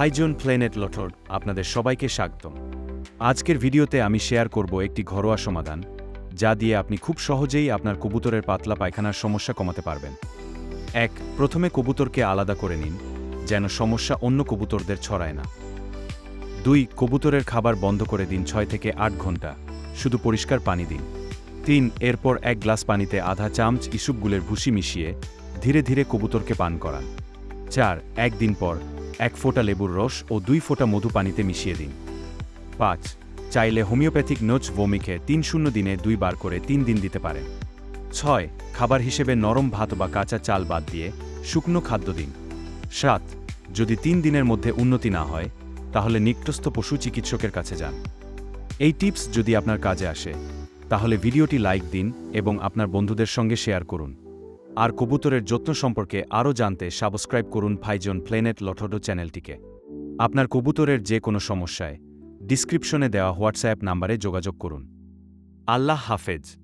ফাইজন planet লটর আপনাদের সবাইকে স্বাগতম। আজকের ভিডিওতে আমি শেয়ার করব একটি ঘরোয়া সমাধান, যা দিয়ে আপনি খুব সহজেই আপনার কবুতরের পাতলা পায়খানার সমস্যা কমাতে পারবেন। এক, প্রথমে কবুতরকে আলাদা করে নিন, যেন সমস্যা অন্য কবুতরদের ছড়ায় না। দুই, কবুতরের খাবার বন্ধ করে দিন ছয় থেকে আট ঘণ্টা, শুধু পরিষ্কার পানি দিন। তিন, এরপর এক গ্লাস পানিতে আধা চামচ ইসুপগুলের ভুসি মিশিয়ে ধীরে ধীরে কবুতরকে পান করান। চার, একদিন পর এক ফোঁটা লেবুর রস ও দুই ফোঁটা মধু পানিতে মিশিয়ে দিন। পাঁচ, চাইলে হোমিওপ্যাথিক নোচ ভৌমিকে তিন শূন্য দিনে দুইবার করে তিন দিন দিতে পারেন। ছয়, খাবার হিসেবে নরম ভাত বা কাঁচা চাল বাদ দিয়ে শুকনো খাদ্য দিন। সাত, যদি তিন দিনের মধ্যে উন্নতি না হয়, তাহলে নিকটস্থ পশু চিকিৎসকের কাছে যান। এই টিপস যদি আপনার কাজে আসে, তাহলে ভিডিওটি লাইক দিন এবং আপনার বন্ধুদের সঙ্গে শেয়ার করুন। আর কবুতরের যত্ন সম্পর্কে আরও জানতে সাবস্ক্রাইব করুন ফাইজন প্লেনেট লঠডো চ্যানেলটিকে। আপনার কবুতরের যে কোনো সমস্যায় ডিসক্রিপশনে দেওয়া হোয়াটসঅ্যাপ নাম্বারে যোগাযোগ করুন। আল্লাহ হাফেজ।